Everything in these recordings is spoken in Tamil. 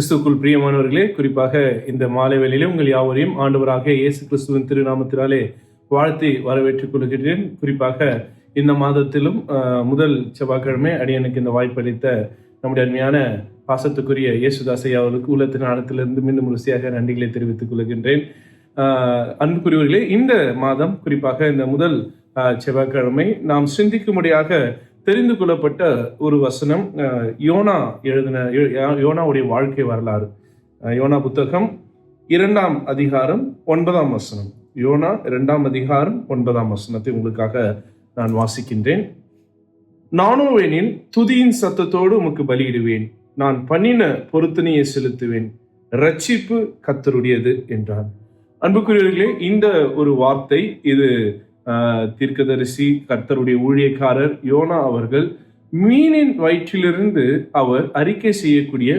கிறிஸ்துக்குள் பிரியமானவர்களே குறிப்பாக இந்த மாலை வேளையிலே உங்கள் யாவரையும் ஆண்டவராக இயேசு கிறிஸ்துவின் திருநாமத்தினாலே வாழ்த்தி வரவேற்றுக் கொள்கிறேன். குறிப்பாக இந்த மாதத்திலும் முதல் செவ்வாய்க்கிழமை அடியனுக்கு இந்த வாய்ப்பளித்த நம்முடைய அருமையான பாசத்துக்குரிய இயேசுதாசை அவர்களுக்கு உள்ளத்தின் ஆழத்திலிருந்து மீண்டும் ருசியாக நன்றிகளை தெரிவித்துக் கொள்கின்றேன். அன்புக்குரியவர்களே இந்த மாதம் குறிப்பாக இந்த முதல் செவ்வாய்க்கிழமை நாம் சிந்திக்கும்படியாக தெரிந்து கொள்ளப்பட்ட ஒரு வசனம் யோனா எழுதின யோனாவுடைய வாழ்க்கை வரலாறு. யோனா புத்தகம் இரண்டாம் அதிகாரம் ஒன்பதாம் வசனம். யோனா இரண்டாம் அதிகாரம் ஒன்பதாம் வசனத்தை உங்களுக்காக நான் வாசிக்கின்றேன். நானோவேனில் துதியின் சத்தத்தோடு உமக்கு பலியிடுவேன். நான் பண்ணின பொருத்தனையை செலுத்துவேன். ரட்சிப்பு கத்தருடையது என்றான். அன்புக்குரியவர்களே இந்த ஒரு வார்த்தை இது தீர்க்கதரிசி கர்த்தருடைய ஊழியக்காரர் யோனா அவர்கள் மீனின் வயிற்றிலிருந்து அவர் அறிக்கை செய்யக்கூடிய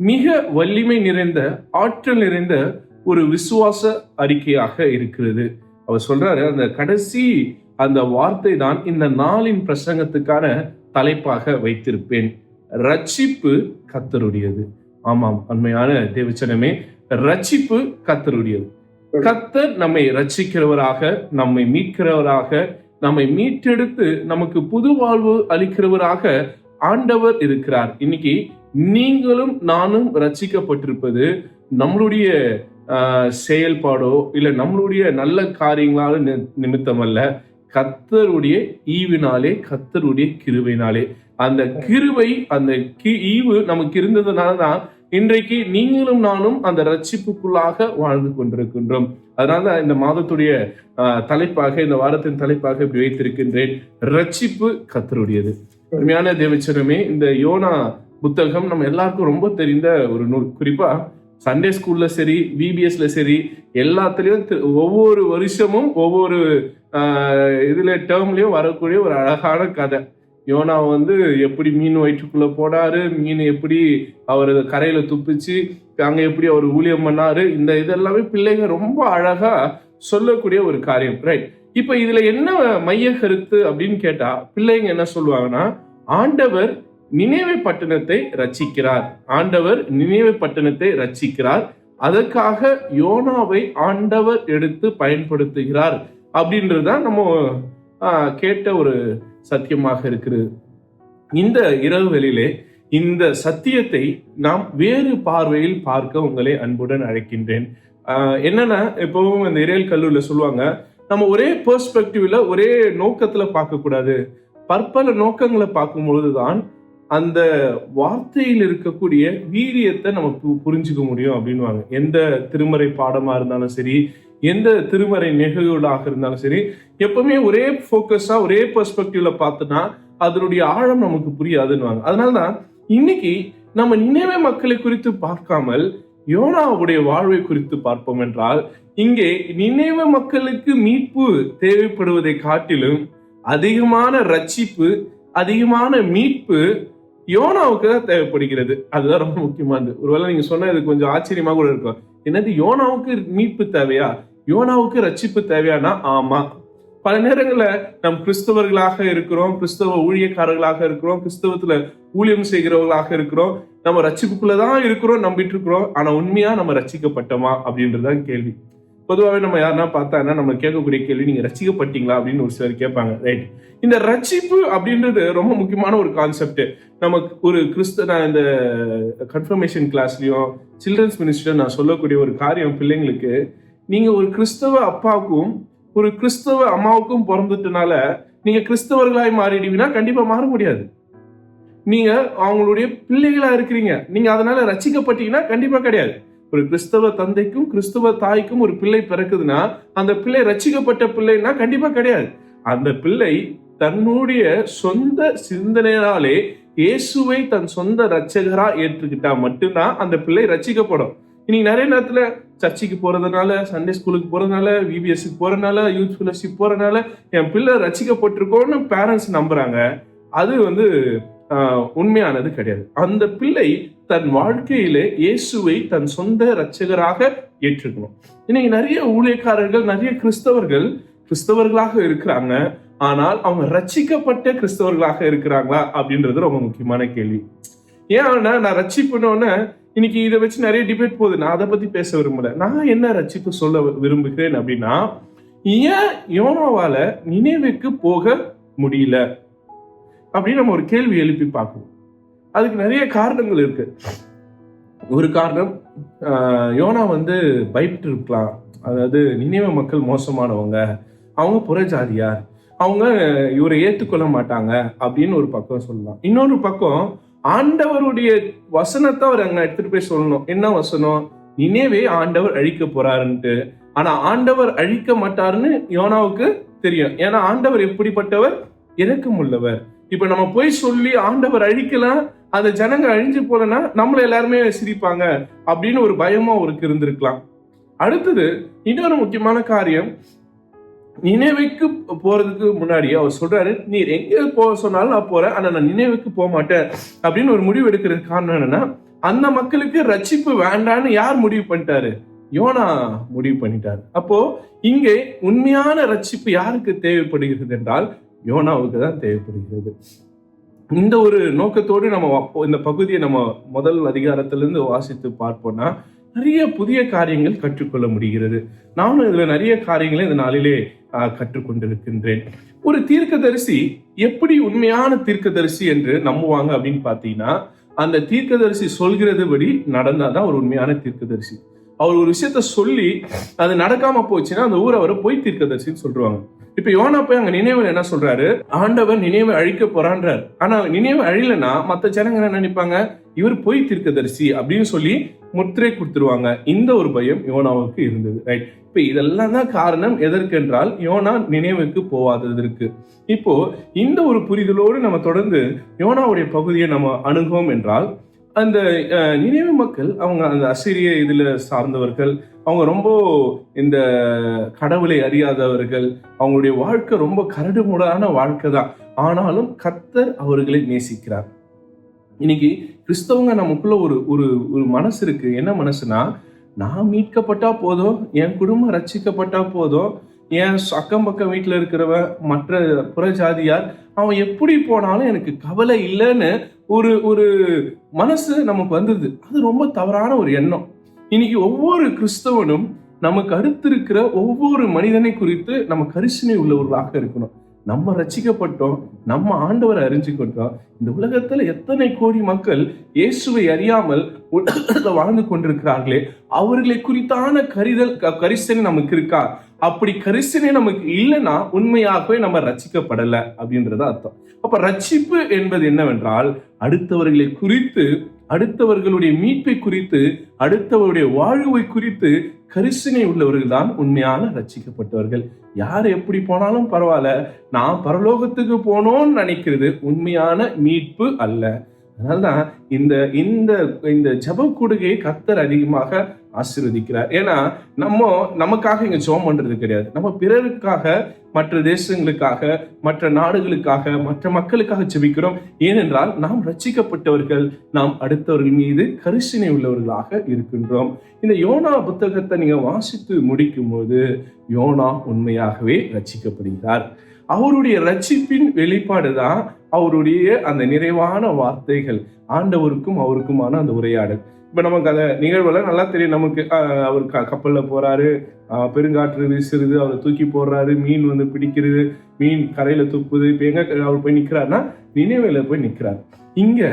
மிக வலிமை நிறைந்த ஆற்றல் நிறைந்த ஒரு விசுவாச அறிக்கையாக இருக்கிறது. அவர் சொல்றாரு அந்த கடைசி அந்த வார்த்தை தான் இந்த நாளின் பிரசங்கத்துக்கான தலைப்பாக வைத்திருப்பேன். ரட்சிப்பு கத்தருடையது ஆமாம் அண்மையான தேவச்சனமே ரட்சிப்பு கத்தருடையது கத்தர் நம்மை ரட்சிக்கிறவராக நம்மை மீட்கிறவராக நம்மை மீட்டெடுத்து நமக்கு புது வாழ்வு அளிக்கிறவராக ஆண்டவர் இருக்கிறார். இன்னைக்கு நீங்களும் நானும் ரட்சிக்கப்பட்டிருப்பது நம்மளுடைய ஆஹ், செயல்பாடோ இல்ல நம்மளுடைய நல்ல காரியங்களால நி- நிமித்தம் அல்ல கத்தருடைய ஈவினாலே கத்தருடைய கிருவைனாலே அந்த கிருவை அந்த கி- ஈவு நமக்கு இருந்ததுனால தான் இன்றைக்கு நீங்களும் நானும் அந்த ரட்சிப்புக்குள்ளாக வாழ்ந்து கொண்டிருக்கின்றோம். அதனால இந்த மாதத்துடைய தலைப்பாக இந்த வாரத்தின் தலைப்பாக இப்படி வைத்திருக்கின்றேன். ரட்சிப்பு கத்தருடையது. உண்மையான தேவச்சனமே இந்த யோனா புத்தகம் நம்ம எல்லாருக்கும் ரொம்ப தெரிந்த ஒரு நூல். குறிப்பா சண்டே ஸ்கூல்ல சரி பிபிஎஸ்ல சரி எல்லாத்துலயும் ஒவ்வொரு வருஷமும் ஒவ்வொரு ஆஹ், இதுல டேர்ம்லயும் வரக்கூடிய ஒரு அழகான கதை. யோனா வந்து எப்படி மீன் வயிற்றுக்குள்ள போனாரு மீன் எப்படி அவர் கரையில துப்பிச்சு அங்க எப்படி அவர் ஊழியம் பண்ணாரு இந்த இதெல்லாமே பிள்ளைங்க ரொம்ப அழகா சொல்லக்கூடிய ஒரு காரியம் ரைட் இப்ப இதுல என்ன மைய கருத்து அப்படின்னு கேட்டா பிள்ளைங்க என்ன சொல்லுவாங்கன்னா ஆண்டவர் நினைவை பட்டணத்தை ரச்சிக்கிறார் ஆண்டவர் நினைவை பட்டணத்தை ரச்சிக்கிறார் அதற்காக யோனாவை ஆண்டவர் எடுத்து பயன்படுத்துகிறார். அப்படின்றதுதான் நம்ம கேட்ட ஒரு சத்தியமாக இருக்கிறது. இந்த இரவு வெளியிலே இந்த சத்தியத்தை நாம் வேறு பார்வையில் பார்க்க உங்களை அன்புடன் அழைக்கின்றேன். என்னன்னா எப்பவும் இந்த இறையல் கல்லூரியில் சொல்லுவாங்க நம்ம ஒரே பெர்ஸ்பெக்டிவ்ல ஒரே நோக்கத்துல பார்க்கக்கூடாது. பற்பல நோக்கங்களை பார்க்கும் பொழுதுதான் அந்த வார்த்தையில் இருக்கக்கூடிய வீரியத்தை நம்ம பு- புரிஞ்சுக்க முடியும் அப்படின்வாங்க எந்த திருமறை பாடமா இருந்தாலும் சரி எந்த திருமறை நிகழ்வுகளாக இருந்தாலும் சரி எப்பவுமே ஒரே ஃபோக்கஸா ஒரே பெர்ஸ்பெக்டிவ்ல பார்த்தோன்னா அதனுடைய ஆழம் நமக்கு புரியாதுன்னுவாங்க. அதனாலதான் இன்னைக்கு நம்ம நினைவே மக்களை குறித்து பார்க்காமல் யோனாவுடைய வாழ்வை குறித்து பார்ப்போம் என்றால் இங்கே நினைவு மக்களுக்கு மீட்பு தேவைப்படுவதை காட்டிலும் அதிகமான ரட்சிப்பு அதிகமான மீட்பு யோனாவுக்கு தான் தேவைப்படுகிறது. அதுதான் ரொம்ப முக்கியமானது. ஒருவேளை நீங்க சொன்ன இது கொஞ்சம் ஆச்சரியமா கூட இருக்கும். என்னது யோனாவுக்கு மீட்பு தேவையா? யோனாவுக்கு ரட்சிப்பு தேவையானா? ஆமா. பல நேரங்களில் நம் கிறிஸ்தவர்களாக இருக்கிறோம் கிறிஸ்தவ ஊழியக்காரர்களாக இருக்கிறோம் கிறிஸ்தவத்துல ஊழியம் செய்கிறவர்களாக இருக்கிறோம். நம்ம ரட்சிப்புக்குள்ளதான் இருக்கிறோம் நம்பிட்டு இருக்கிறோம் ஆனா உண்மையா நம்ம ரட்சிக்கப்பட்டோமா? அப்படின்றதான் கேள்வி. பொதுவாகவே நம்ம யாருன்னா பார்த்தாங்கன்னா நம்ம கேட்கக்கூடிய கேள்வி நீங்க ரட்சிக்கப்பட்டீங்களா? அப்படின்னு ஒரு சிலர் கேட்பாங்க. ரைட் இந்த ரட்சிப்பு அப்படின்றது ரொம்ப முக்கியமான ஒரு கான்செப்ட் நமக்கு ஒரு கிறிஸ்த நான் இந்த கன்ஃபர்மேஷன் கிளாஸ்லயும் சில்ட்ரன்ஸ் மினிஸ்டர் நான் சொல்லக்கூடிய ஒரு காரியம் பிள்ளைங்களுக்கு நீங்க ஒரு கிறிஸ்தவ அப்பாவுக்கும் ஒரு கிறிஸ்தவ அம்மாவுக்கும் பிறந்துட்டனால நீங்க கிறிஸ்தவர்களாய் மாறிடுவீங்கன்னா கண்டிப்பா மாற முடியாது. நீங்க அவங்களுடைய பிள்ளைகளா இருக்கிறீங்க. நீங்க அதனால ரச்சிக்கப்பட்டீங்கன்னா கண்டிப்பா கிடையாது. ஒரு கிறிஸ்தவ தந்தைக்கும் கிறிஸ்தவ தாய்க்கும் ஒரு பிள்ளை பிறக்குதுன்னா அந்த பிள்ளை ரசிக்கப்பட்ட பிள்ளைன்னா கண்டிப்பா கிடையாது. அந்த பிள்ளை தன்னுடைய சொந்த சிந்தனையாலே இயேசுவை தன் சொந்த ரச்சகரா ஏற்றுக்கிட்டா மட்டும்தான் அந்த பிள்ளை ரச்சிக்கப்படும் இன்னைக்கு நிறைய நேரத்துல சர்ச்சுக்கு போறதுனால சண்டே ஸ்கூலுக்கு போறதுனால விபிஎஸ்க்கு போறதுனால யூத் ஃபெலோஷிப் போறதுனால என் பிள்ளை ரசிக்கப்பட்டிருக்கோன்னு பேரண்ட்ஸ் நம்புறாங்க. அது வந்து உண்மையானது கிடையாது. அந்த பிள்ளை தன் வாழ்க்கையில இயேசுவை தன் சொந்த ரட்சகராக ஏற்றுக்கணும். இன்னைக்கு நிறைய ஊழியக்காரர்கள் நிறைய கிறிஸ்தவர்கள் கிறிஸ்தவர்களாக இருக்கிறாங்க. ஆனால் அவங்க ரச்சிக்கப்பட்ட கிறிஸ்தவர்களாக இருக்கிறாங்களா அப்படின்றது ரொம்ப முக்கியமான கேள்வி. ஏன்னா நான் ரச்சிப்பினோன்னு இன்னைக்கு இதை வச்சு நிறைய டிபேட் போகுது. நான் அதை பத்தி பேச விரும்பல. நான் என்ன ரச்சிப்பு சொல்ல விரும்புகிறேன் அப்படின்னா ஏன் யோனோவால நினைவுக்கு போக முடியல? அப்படின்னு நம்ம ஒரு கேள்வி எழுப்பி பார்க்கணும். அதுக்கு நிறைய காரணங்கள் இருக்கு. ஒரு காரணம் யோனா வந்து பயப்பட்டு இருக்கலாம். அதாவது நினைவு மக்கள் மோசமானவங்க. அவங்க புறஜாதியார். அவங்க இவரை ஏற்றுக்கொள்ள மாட்டாங்க அப்படின்னு ஒரு பக்கம் சொல்லலாம். இன்னொரு பக்கம் ஆண்டவருடைய வசனத்தை அவர் அங்க எடுத்துட்டு போய் சொல்லணும். என்ன வசனம்? நினைவே ஆண்டவர் அழிக்க போறாருன்ட்டு. ஆனா ஆண்டவர் அழிக்க மாட்டாருன்னு யோனாவுக்கு தெரியும். ஏன்னா ஆண்டவர் எப்படிப்பட்டவர்? இறக்கம் உள்ளவர். இப்ப நம்ம போய் சொல்லி ஆண்டவர் அழிக்கலாம் அந்த ஜனங்க அழிஞ்சு போலன்னா நம்மள எல்லாருமே சிரிப்பாங்க அப்படின்னு ஒரு பயமா அவருக்கு இருந்திருக்கலாம். அடுத்தது இன்னொரு முக்கியமான காரியம் நினைவுக்கு போறதுக்கு முன்னாடி அவர் சொல்றாரு நீர் எங்க போக சொன்னாலும் நான் போறேன் ஆனா நான் நினைவுக்கு போக மாட்டேன். அப்படின்னு ஒரு முடிவு எடுக்கிறதுக்கு காரணம் என்னன்னா அந்த மக்களுக்கு ரட்சிப்பு வேண்டான்னு யார் முடிவு பண்ணிட்டாரு? யோனா முடிவு பண்ணிட்டாரு. அப்போ இங்கே உண்மையான ரட்சிப்பு யாருக்கு தேவைப்படுகிறது என்றால் யோனாவுக்கு தான் தேவைப்படுகிறது. இந்த ஒரு நோக்கத்தோடு நம்ம இந்த பகுதியை நம்ம முதல் அதிகாரத்திலிருந்து வாசித்து பார்ப்போம்னா நிறைய புதிய காரியங்கள் கற்றுக்கொள்ள முடிகிறது. நானும் இதுல நிறைய காரியங்களை இந்த நாளிலே கற்றுக்கொண்டிருக்கின்றேன். ஒரு தீர்க்கதரிசி எப்படி உண்மையான தீர்க்கதரிசி என்று நம்புவாங்க அப்படின்னு பார்த்தீங்கன்னா அந்த தீர்க்கதரிசி சொல்கிறது படி நடந்தாதான் ஒரு உண்மையான தீர்க்கதரிசி. அவர் ஒரு விஷயத்த சொல்லி அது நடக்காம போச்சுன்னா அந்த ஊரை அவரை போய் தீர்க்கதரிசின்னு சொல்றாங்க இப்ப யோனா போய் அங்க நினைவு என்ன சொல்றாரு? ஆண்டவர் நினைவை அழிக்க போறான்றார். ஆனா நினைவு அழிலனா மத்த ஜனங்க என்ன நினைப்பாங்க? இவர் பொய் தீர்க்கதரிசி அப்படின்னு சொல்லி முத்திரை கொடுத்துருவாங்க. இந்த ஒரு பயம் யோனாவுக்கு இருந்தது. ரைட் இப்ப இதெல்லாம் தான் காரணம் எதற்கென்றால் யோனா நினைவுக்கு போவாததற்கு. இப்போ இந்த ஒரு புரிதலோடு நம்ம தொடர்ந்து யோனாவுடைய பகுதியை நம்ம அணுகோம் என்றால் அந்த நினைவு மக்கள் அவங்க அந்த அசிரிய இதில் சார்ந்தவர்கள் அவங்க ரொம்ப இந்த கடவுளை அறியாதவர்கள் அவங்களுடைய வாழ்க்கை ரொம்ப கரடுமுடான வாழ்க்கை தான். ஆனாலும் கத்தர் அவர்களை நேசிக்கிறார். இன்னைக்கு கிறிஸ்தவங்க நமக்குள்ள ஒரு ஒரு ஒரு மனசு இருக்கு. என்ன மனசுனா நான் மீட்கப்பட்டா போதும் என் குடும்பம் ரட்சிக்கப்பட்டா போதும் என் அக்கம் பக்கம் வீட்டில் இருக்கிறவன் மற்ற புற ஜாதியார் அவன் எப்படி போனாலும் எனக்கு கவலை இல்லைன்னு ஒரு ஒரு மனசு நமக்கு வந்தது. அது ரொம்ப தவறான ஒரு எண்ணம். இன்னைக்கு ஒவ்வொரு கிறிஸ்தவனும் நமக்கு அடுத்து இருக்கிற ஒவ்வொரு மனிதனை குறித்து நம்ம கரிசனை உள்ளவர்களாக இருக்கணும். நம்ம ரசிக்கப்பட்டோம் நம்ம ஆண்டவரை அறிஞ்சுக்கிட்டோம். இந்த உலகத்துல எத்தனை கோடி மக்கள் இயேசுவை அறியாமல் உலகத்துல வாழ்ந்து கொண்டிருக்கிறார்களே அவர்களை குறித்தான கரிதல் க- கரிசனை நமக்கு இருக்கா? அப்படி கரிசனை நமக்கு இல்லைன்னா உண்மையாகவே நம்ம ரட்சிக்கப்படல அப்படின்றது அர்த்தம். அப்ப ரட்சிப்பு என்பது என்னவென்றால் அடுத்தவர்களை குறித்து அடுத்தவர்களுடைய மீட்பை குறித்து அடுத்தவருடைய வாழ்வை குறித்து கரிசனை உள்ளவர்கள் தான் உண்மையான ரச்சிக்கப்பட்டவர்கள் யார் எப்படி போனாலும் பரவாயில்ல. நான் பரலோகத்துக்கு போனோம்னு நினைக்கிறது உண்மையான மீட்பு அல்ல. அதனால்தான் இந்த இந்த இந்த ஜப கொடுகையை கத்தர் அதிகமாக ஆசீர்வதிக்கிறார். ஏன்னா நம்ம நமக்காக இங்க ஜோம் பண்றது கிடையாது. நம்ம பிறருக்காக மற்ற தேசங்களுக்காக மற்ற நாடுகளுக்காக மற்ற மக்களுக்காக ஜெபிக்கிறோம். ஏனென்றால் நாம் ரச்சிக்கப்பட்டவர்கள் நாம் அடுத்தவர்கள் மீது கரிசனை உள்ளவர்களாக இருக்கின்றோம். இந்த யோனா புத்தகத்தை நீங்க வாசித்து முடிக்கும் போது யோனா உண்மையாகவே ரச்சிக்கப்படுகிறார் அவருடைய ரட்சிப்பின் வெளிப்பாடு தான் அவருடைய அந்த நிறைவான வார்த்தைகள். ஆண்டவருக்கும் அவருக்குமான அந்த உரையாடல். இப்போ நமக்கு அந்த நிகழ்வெல்லாம் நல்லா தெரியும் நமக்கு. அவர் க கப்பலில் போகிறாரு பெருங்காற்று வீசுறது அவரை தூக்கி போடுறாரு மீன் வந்து பிடிக்கிறது மீன் கரையில் துப்புது. இப்போ எங்க அவர் போய் நிற்கிறாருன்னா நினைவில் போய் நிற்கிறார் இங்கே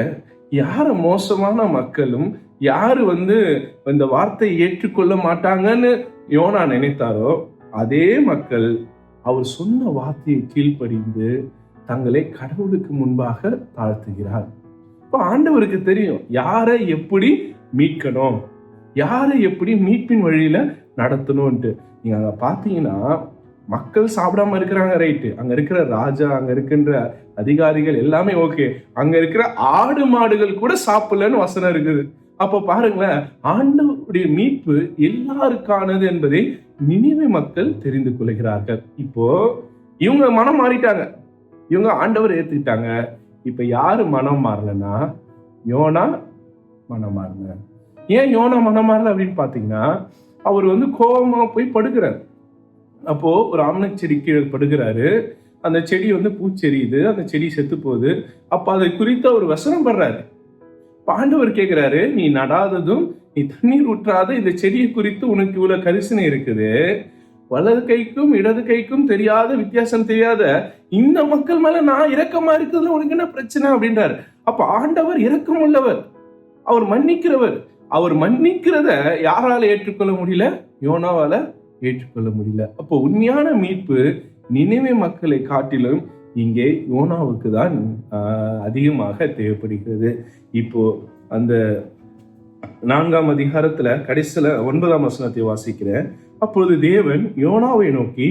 யார் மோசமான மக்களும் யார் வந்து இந்த வார்த்தையை ஏற்றுக்கொள்ள மாட்டாங்கன்னு யோனா நினைத்தாரோ அதே மக்கள் அவர் சொன்ன வார்த்தையை கீழ்ப்படிந்து தங்களை கடவுளுக்கு முன்பாக தாழ்த்துகிறார். இப்போ ஆண்டவருக்கு தெரியும் யாரை எப்படி மீட்கணும். யாரை எப்படி மீட்பின் வழியில நடத்தணும்ன்ட்டு. நீங்க அதை பார்த்தீங்கன்னா மக்கள் சாப்பிடாம இருக்கிறாங்க ரைட்டு அங்க இருக்கிற ராஜா அங்க இருக்கின்ற அதிகாரிகள் எல்லாமே ஓகே அங்க இருக்கிற ஆடு மாடுகள் கூட சாப்பிடலன்னு வசனம் இருக்குது. அப்போ பாருங்களேன் ஆண்டவருடைய மீட்பு எல்லாருக்கானது என்பதை நினைவு மக்கள் தெரிந்து கொள்கிறார்கள். இப்போ இவங்க மனம் மாறிட்டாங்க. இவங்க ஆண்டவர் ஏத்துக்கிட்டாங்க. இப்ப யாரு மனம் மாறலன்னா யோனா மனம் ஏன் யோனா மனமார்ந்த அப்படின்னு பார்த்தீங்கன்னா அவர் வந்து கோபமா போய் படுக்கிறார். அப்போது ஒரு ஆமணக் செடி கீழே படுக்கிறாரு. அந்த செடி வந்து பூச்செறியுது அந்த செடி செத்து போகுது. அப்போ அதை குறித்து அவர் வசனம் படுறாரு. பாண்டவர் ஆண்டவர் நீ நடாததும் நீ தண்ணீர் ஊற்றாத இந்த செடியை குறித்து உனக்கு இவ்வளோ கரிசனை இருக்குது. வலது கைக்கும் இடது கைக்கும் தெரியாத வித்தியாசம் தெரியாத இந்த மக்கள் மேல நான் இரக்கமா இருக்கிறதுல உனக்கு என்ன பிரச்சனை? அப்படின்றாரு. அப்ப ஆண்டவர் இரக்கம் உள்ளவர் அவர் மன்னிக்கிறவர். அவர் மன்னிக்கிறத யாரால ஏற்றுக்கொள்ள முடியல? யோனாவால ஏற்றுக்கொள்ள முடியல. அப்போ உண்மையான மீட்பு நினைவே மக்களை காட்டிலும் இங்கே யோனாவுக்கு தான் அதிகமாக தேவைப்படுகிறது. இப்போ அந்த நான்காம் அதிகாரத்துல கடைசியில ஒன்பதாம் வசனத்தை வாசிக்கிறேன். அப்பொழுது தேவன் யோனாவை நோக்கி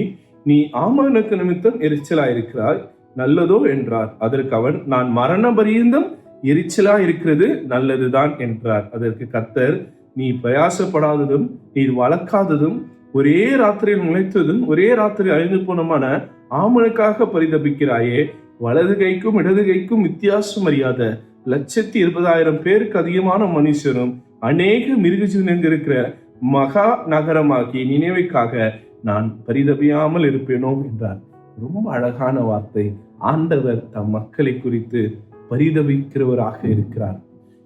நீ ஆமகனுக்கு நிமித்தம் எரிச்சலாயிருக்கிறாய். நல்லதோ என்றார். அதற்கு அவன் நான் மரண பரியந்தம் எரிச்சலா இருக்கிறது நல்லதுதான் என்றார். அதற்கு கத்தர் நீ பிரயாசப்படாததும் நீ வளர்க்காததும் ஒரே ராத்திரியில் முளைத்ததும் ஒரே ராத்திரி அழிந்து போனமான ஆமனுக்காக பரிதபிக்கிறாயே. வலது கைக்கும் இடது கைக்கும் வித்தியாசம் அறியாத லட்சத்தி இருபதாயிரம் பேருக்கு அதிகமான மனுஷரும் அநேக மிருகஜீவன் இருக்கிற மகா நகரமாகிய நினைவைக்காக நான் பரிதபியாமல் இருப்பேனோ? என்றார். ரொம்ப அழகான வார்த்தை. ஆண்டவர் தம் மக்களை குறித்து பரிதவிக்கிறவராக இருக்கிறார்.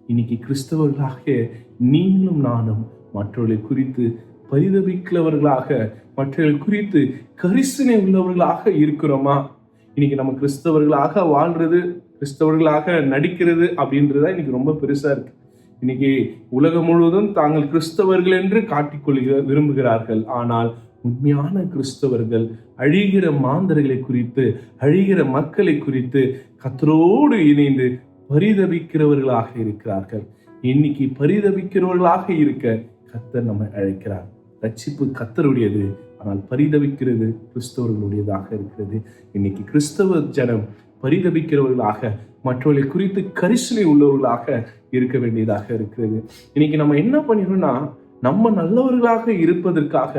இன்னைக்கு கிறிஸ்தவர்களாக நீங்களும் நானும் மற்றவர்களை குறித்து பரிதவிக்கிறவர்களாக மற்றவர்கள் குறித்து கரிசனை உள்ளவர்களாக இருக்கிறோமா? இன்னைக்கு நம்ம கிறிஸ்தவர்களாக வாழ்றது கிறிஸ்தவர்களாக நடிக்கிறது அப்படின்றதா இன்னைக்கு ரொம்ப பெருசா இருக்கு. இன்னைக்கு உலகம் முழுவதும் தாங்கள் கிறிஸ்தவர்கள் என்று காட்டிக்கொள்கிற விரும்புகிறார்கள். ஆனால் உண்மையான கிறிஸ்தவர்கள் அழிகிற மாந்தர்களை குறித்து அழிகிற மக்களை குறித்து கத்தரோடு இணைந்து பரிதபிக்கிறவர்களாக இருக்கிறார்கள். இன்னைக்கு பரிதபிக்கிறவர்களாக இருக்க கத்தர் நம்மை அழைக்கிறார். ரட்சிப்பு கத்தருடையது ஆனால் பரிதபிக்கிறது கிறிஸ்தவர்களுடையதாக இருக்கிறது. இன்னைக்கு கிறிஸ்தவ ஜனம் பரிதபிக்கிறவர்களாக மற்றவர்களை குறித்து கரிசனை உள்ளவர்களாக இருக்க வேண்டியதாக இருக்கிறது. இன்னைக்கு நம்ம என்ன பண்ணிடணும்னா நம்ம நல்லவர்களாக இருப்பதற்காக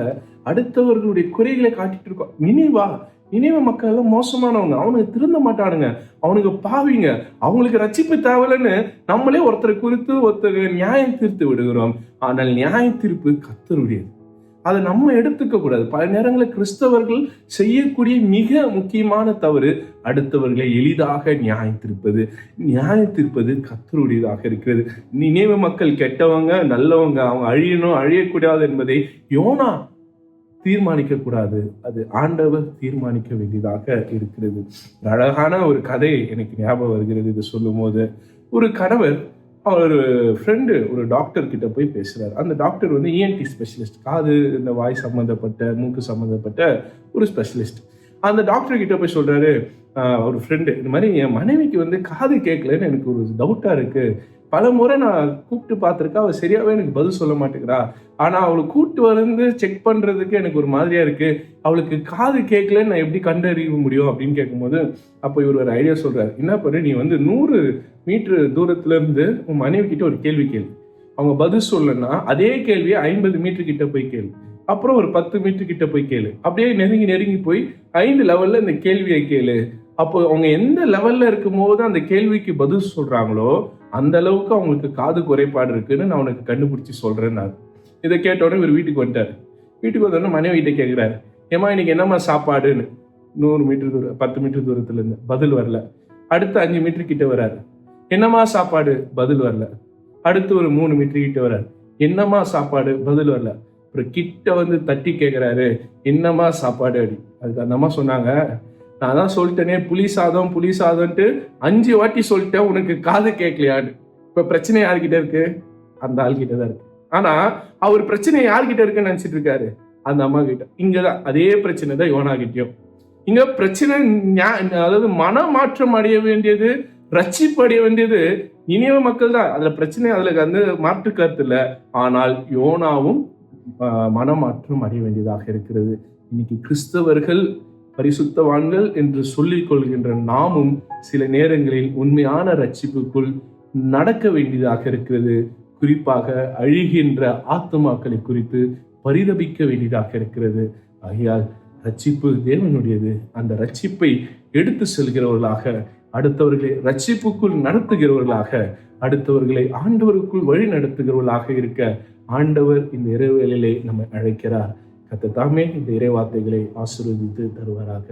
அடுத்தவர்களுடைய குறைகளை காட்டிட்டு இருக்கோம். நினைவா? நினைவு மக்கள் எல்லாம் மோசமானவங்க. அவனுக்கு திருந்த மாட்டானுங்க. அவனுக்கு பாவிங்க. அவங்களுக்கு ரட்சிப்பு தேவையில்லைன்னு நம்மளே ஒருத்தரை குறித்து ஒருத்தர் நியாயம் தீர்த்து விடுகிறோம். ஆனால் நியாய தீர்ப்பு கத்தருடையது. அதை நம்ம எடுத்துக்க கூடாது. பல நேரங்களில் கிறிஸ்தவர்கள் செய்யக்கூடிய மிக முக்கியமான தவறு அடுத்தவர்களை எளிதாக நியாயம் திருப்பது. நியாயம் திருப்பது கத்தருடையதாக இருக்கிறது. நினைவு மக்கள் கெட்டவங்க நல்லவங்க அவங்க அழியணும் அழியக்கூடாது என்பதை யோனா தீர்மானிக்க கூடாது அது ஆண்டவர் தீர்மானிக்க வேண்டியதாக இருக்கிறது. அழகான ஒரு கதை எனக்கு ஞாபகம் வருகிறது. இது சொல்லும் போது ஒரு கணவர் அவர் ஃப்ரெண்டு ஒரு டாக்டர் கிட்ட போய் பேசுறாரு. அந்த டாக்டர் வந்து இஎன்டி ஸ்பெஷலிஸ்ட் காது இந்த வாய் சம்மந்தப்பட்ட மூக்கு சம்மந்தப்பட்ட ஒரு ஸ்பெஷலிஸ்ட் அந்த டாக்டர் கிட்ட போய் சொல்றாரு ஒரு ஃப்ரெண்டு இந்த மாதிரி என் மனைவிக்கு வந்து காது கேட்கலன்னு எனக்கு ஒரு டவுட்டா இருக்கு. பல முறை நான் கூப்பிட்டு பார்த்துருக்கேன். அவள் சரியாகவே எனக்கு பதில் சொல்ல மாட்டேங்கிறா. ஆனால் அவளை கூப்பிட்டு வந்து செக் பண்ணுறதுக்கு எனக்கு ஒரு மாதிரியாக இருக்குது அவளுக்கு காது கேட்கலன்னு நான் எப்படி கண்டறிய முடியும் அப்படின்னு கேட்கும்போது அப்போ இவர் ஒரு ஐடியா சொல்கிறார் என்ன பண்ணு நீ வந்து நூறு மீட்ரு தூரத்துலேருந்து உன் மனைவி கிட்ட ஒரு கேள்வி கேள்வி அவங்க பதில் சொல்லனா அதே கேள்வியை ஐம்பது மீட்டர் கிட்ட போய் கேளு. அப்புறம் ஒரு பத்து மீட்டர் கிட்ட போய் கேளு. அப்படியே நெருங்கி நெருங்கி போய் ஐந்து லெவலில் இந்த கேள்வியை கேளு. அப்போ அவங்க எந்த லெவலில் இருக்கும்போது அந்த கேள்விக்கு பதில் சொல்கிறாங்களோ அந்த அளவுக்கு அவங்களுக்கு காது குறைபாடு இருக்குன்னு நான் உனக்கு கண்டுபிடிச்சி சொல்றேன் நான். இதை கேட்ட உடனே இவர் வீட்டுக்கு வந்துட்டார். வீட்டுக்கு வந்தோடனே மனைவி கிட்ட கேட்குறாரு ஏமா இன்னைக்கு என்னம்மா சாப்பாடுன்னு. நூறு மீட்டர் தூரம் பத்து மீட்டர் தூரத்துல இருந்து பதில் வரல. அடுத்து அஞ்சு மீட்டர் கிட்ட வராரு. என்னம்மா சாப்பாடு? பதில் வரல. அடுத்து ஒரு மூணு மீட்டர் கிட்ட வராரு. என்னம்மா சாப்பாடு? பதில் வரல. அப்புறம் கிட்ட வந்து தட்டி கேட்குறாரு என்னம்மா சாப்பாடு? அப்படி. அதுக்கு அந்தம்மா சொன்னாங்க நான் தான் சொல்லிட்டேனே புளி சாதம் புளி சாதம்ட்டு அஞ்சு வாட்டி சொல்லிட்டேன் உனக்கு காது கேட்கலையான்னு. இப்ப பிரச்சனை யார்கிட்ட இருக்கு? அந்த ஆள்கிட்ட தான் இருக்கு. ஆனா அவர் பிரச்சனை யார்கிட்ட இருக்குன்னு நினைச்சிட்டு இருக்காரு? அந்த அம்மா கிட்ட இங்கதான் அதே பிரச்சனை தான் யோனா கிட்டயும் இங்க பிரச்சனை அதாவது அதாவது மனமாற்றம் அடைய வேண்டியது ரட்சிப்பு அடைய வேண்டியது இனிய மக்கள் தான். அதுல பிரச்சனை அதுல வந்து மாற்று கருத்து இல்ல. ஆனால் யோனாவும் மனமாற்றம் அடைய வேண்டியதாக இருக்கிறது. இன்னைக்கு கிறிஸ்தவர்கள் பரிசுத்தவான்கள் என்று சொல்லிக் கொள்கின்ற நாமும் சில நேரங்களில் உண்மையான ரட்சிப்புக்குள் நடக்க வேண்டியதாக இருக்கிறது. குறிப்பாக அழிகின்ற ஆத்துமாக்களை குறித்து பரிதபிக்க வேண்டியதாக இருக்கிறது. ஆகையால் ரட்சிப்பு தேவனுடையது. அந்த ரட்சிப்பை எடுத்து செல்கிறவர்களாக அடுத்தவர்களை ரட்சிப்புக்குள் நடத்துகிறவர்களாக அடுத்தவர்களை ஆண்டவருக்குள் வழி நடத்துகிறவர்களாக இருக்க ஆண்டவர் இந்த இரவேளிலே நம்மை அழைக்கிறார். கத்த தாமே இந்த இறைவார்த்தைகளை ஆசீர்வதித்து தருவாராக.